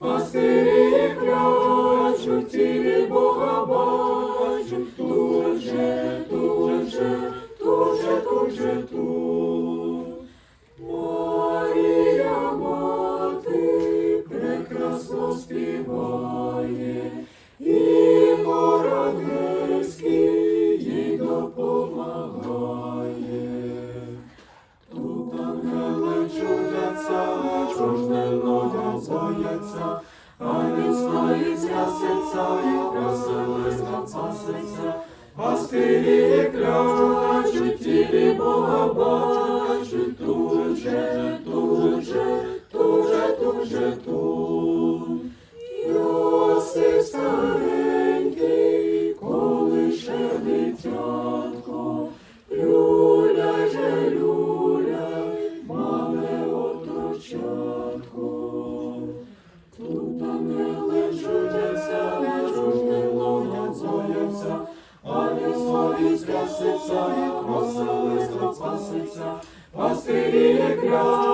а сирі плячуть, тілі Бога бачуть, тут же, тут же, тут же, тут же, тут. Марія мати прекрасно співає, бояться, а він стоїть святиться і красивиська спасеться, Пастирі клячуть, Тут ангели чудяться, чужнило бояться, а він стоїть скаситься, і красивиська паситься. Пастирі крячуть,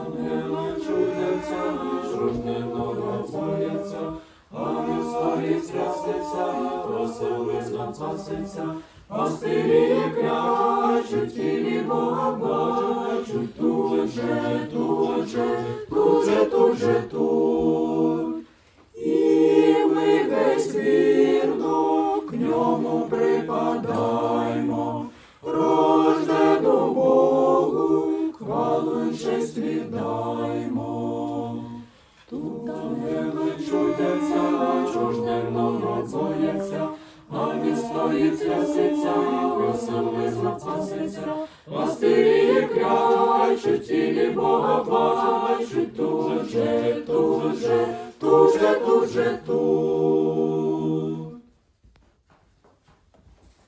ангели чудяться, чужнено бояться, а він стоїть святиться, і просили спаситься. Пастирі клячуть, тілі Бога бачуть, тут же, тут же, тут же, віддаймо. Тут ангели чудяться, чужнено бояться, а він стоїть свяситься і просили запаситься. Пастирі клячуть, тілі Бога бачуть, тут же, тут же, тут же,